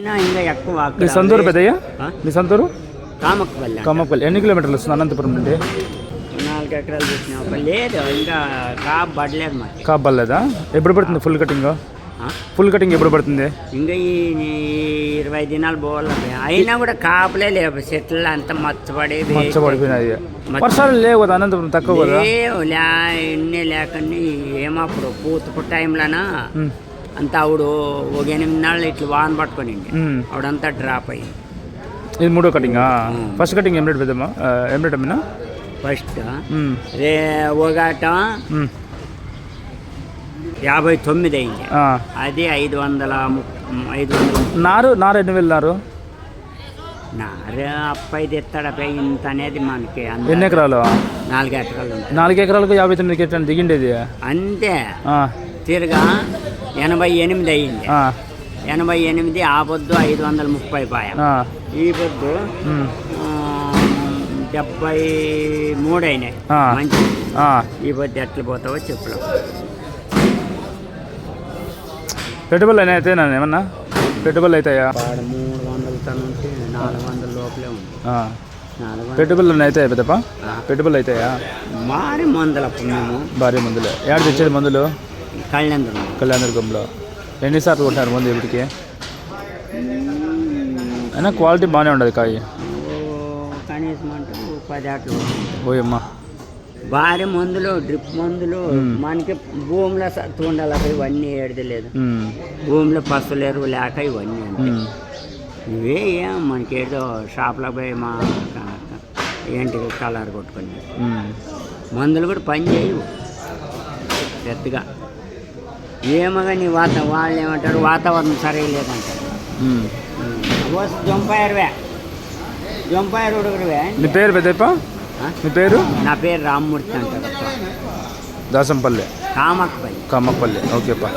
ఇంకా ఎక్కువ మీ సొంతూరు పెద్దయ్య? మీ సొంతూరు? కామక్కపల్లి అంట. కమ్మపల్లి ఎన్ని కిలోమీటర్లు వస్తుంది అనంతపురం నుండి? నాలుగు ఎకరాలు పెట్టినా లేదు ఇంకా కాపు పడలేదు మరి కాబల్లేదా ఎప్పుడు పడుతుంది ఫుల్ కటింగ్? ఫుల్ కటింగ్ ఎప్పుడు పడుతుంది? ఇంకా ఈ ఇరవై దినాలు పోవాలి అయినా కూడా కాపులే లేవు. చెట్లు అంతా మచ్చబడి మచ్చ పడిపోయినాయి వర్షాలు లేవు కదా అనంతపురం తక్కువ లేవు లే ఇన్ని లేకని ఏమప్పుడు పూత టైంలోనా? అంతా ఆవిడ ఒక ఎనిమిది నెలలు ఇట్లా వాన పట్టుకొని. ఆవిడంతా డ్రాప్ అయ్యింది ఇది మూడో కటింగా. ఫస్ట్ కటింగ్ రేట్ పెద్దమ్మా? రేట్ అమ్మినా? ఫస్ట్? రే ఒకట యాభై తొమ్మిది అయింది. అది ఐదు వందల ఐదు వందల నారు నారు ఎన్ని వేలు నారు? నారే అప్పై తెస్తాడపై ఇంత అనేది మనకి ఎన్ని ఎకరాలు? నాలుగు ఎకరాలు నాలుగు ఎకరాలకు యాభై తొమ్మిది దిగిండేది. అంతే. తిరగా ఎనభై ఎనిమిది అయ్యింది ఆ, ఎనభై ఎనిమిది ఆ పొద్దు ఐదు వందల ముప్పై పాయ. ఈ పొద్దు డెబ్బై మూడు అయినాయి. మంచి. ఈ పొద్దు ఎట్లా పోతావో చెప్పులు. పెట్టుబడులు అయినా అయితే ఏమన్నా? పెట్టుబడులు అవుతాయా మూడు వందల ఉంటే నాలుగు వందల లోపలే ఉంది. పెట్టుబడులు అవుతాయా పెద్దప్ప. పెట్టుబడులు అవుతాయా మారి మందులు అప్పుడు మేము. భారీ మందులు. ఏడు తెచ్చేది మందులు? కళ్యాణం కళ్యాణదుర్గంలో ఎన్నిసార్లు కొట్టారు మందు ఇప్పటికి? అయినా క్వాలిటీ బాగానే ఉండదు కాయ. కనీసం అంటే ఓ పది ఆటలు ఓయమ్మ భారీ మందులు డ్రిప్ మందులు. మనకి భూమిలో సత్తు ఉండాలి ఇవన్నీ ఏడదలేదు ఉమ్, భూమిలో పసులు ఎరువు లేక ఇవన్నీ ఇవే ఏం మనకి ఏదో షాప్లో పోయి మా ఏంటి కలర్ కొట్టుకొని. మందులు కూడా పని చేయవు. పెద్దగా. ఏమో కానీ వాత వాళ్ళు ఏమంటారు వాతావరణం సరిగా లేదంటారు. జంపాయరువే జంపాయరు ఉడుగురువే. నీ పేరు పెద్దప్ప? నీ పేరు? నా పేరు రామ్మూర్తి అంటారు దాసంపల్లి. కామక్పల్లి కమ్మపల్లి ఓకేపా.